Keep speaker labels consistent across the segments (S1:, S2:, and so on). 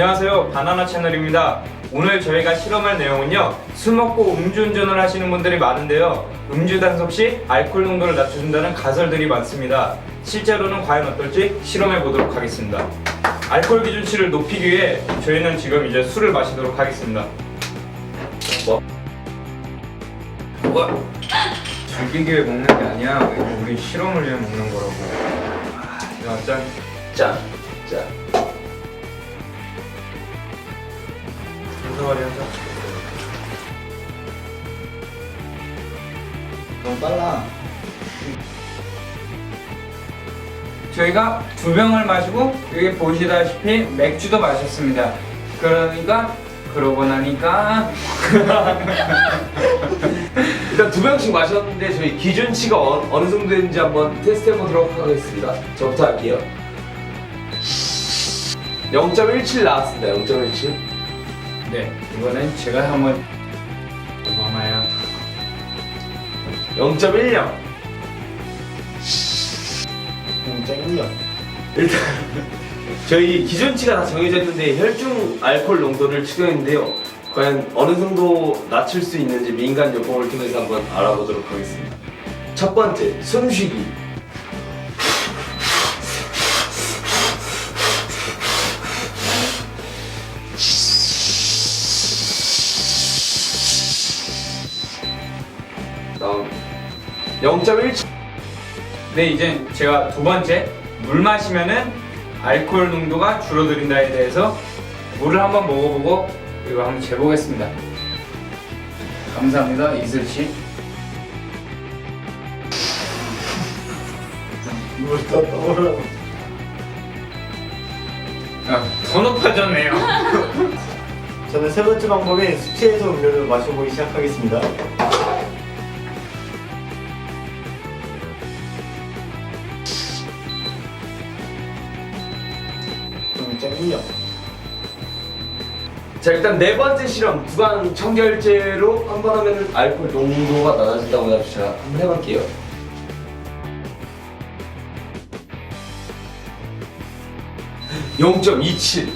S1: 안녕하세요. 바나나 채널입니다. 오늘 저희가 실험할 내용은요 술 먹고 음주운전을 하시는 분들이 많은데요. 음주 단속 시 알코올 농도를 낮춰준다는 가설들이 많습니다. 실제로는 과연 어떨지 실험해 보도록 하겠습니다. 알코올 기준치를 높이기 위해 저희는 지금 이제 술을 마시도록 하겠습니다. 뭐? 뭐? 즐기기 위해 먹는 게 아니야. 이거 우리 실험을 위해 먹는 거라고. 아, 야, 짠.
S2: 자, 자.
S1: 인사말이 하자
S2: 너무 빨라.
S1: 저희가 두 병을 마시고 여기 보시다시피 맥주도 마셨습니다. 그러니까 그러고 나니까
S2: 일단 두 병씩 마셨는데 저희 기준치가 어, 어느 정도 되는지 한번 테스트 해보도록 하겠습니다. 저부터 할게요. 0.17 나왔습니다. 0.17.
S1: 네 이거는 제가 한번 마마야
S2: 0.10.
S1: 0.1년
S2: 일단 저희 기준치가 다 정해져 있는데 혈중 알코올 농도를 측정했는데요. 과연 어느 정도 낮출 수 있는지 민간 요법을 통해서 한번 알아보도록 하겠습니다. 첫 번째, 숨쉬기.
S1: 0.17네 이제 제가 두 번째 물 마시면은 알코올 농도가 줄어든다에 대해서 물을 한번 먹어보고 이거 한번 재보겠습니다. 감사합니다 이슬 씨.
S3: 물더 떠오르
S1: 아, 더 높아졌네요.
S3: 저는 세 번째 방법인 숙취해소 음료를 마셔보기 시작하겠습니다. 좀 잼이요.
S2: 자 일단 네 번째 실험 구강 청결제로 한 번 하면 알코올 농도가 낮아진다고 해서 제가 한번 해볼게요. (0.27)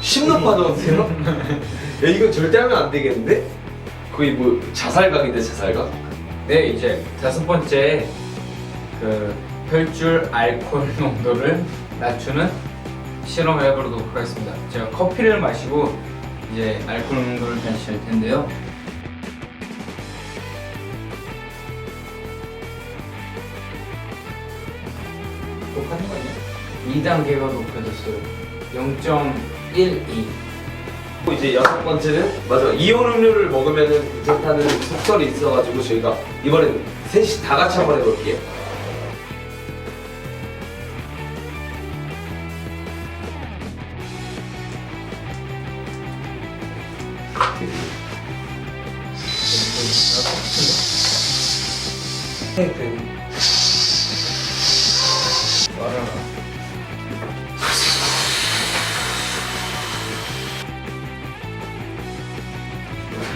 S2: 10 높아졌어요? 야 이거 절대 하면 안 되겠는데? 거의 뭐 자살각인데 자살각?
S1: 네 이제 다섯 번째 그 혈줄 알코올 농도를 낮추는 실험을 해보도록 하겠습니다. 제가 커피를 마시고 이제 알코올 농도를 다시 할 텐데요.
S3: 똑같은 거 아니야?
S1: 2단계가 높아졌어요. 0.12.
S2: 또 이제 여섯 번째는 맞아 이온 음료를 먹으면은 좋다는 속설이 있어가지고 저희가 이번엔 셋이 다 같이 한번 해볼게요.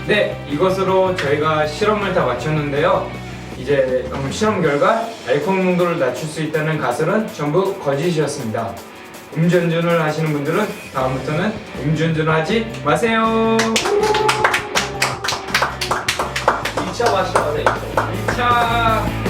S1: 네, 이것으로 저희가 실험을 다 마쳤는데요. 이제 음, 실험 결과 알코올 농도를 낮출 수 있다는 가설은 전부 거짓이었습니다. 음주운전을 하시는 분들은 다음부터는 음주운전을 하지 마세요.
S2: 2차 마시면 돼. 2차.
S1: 2차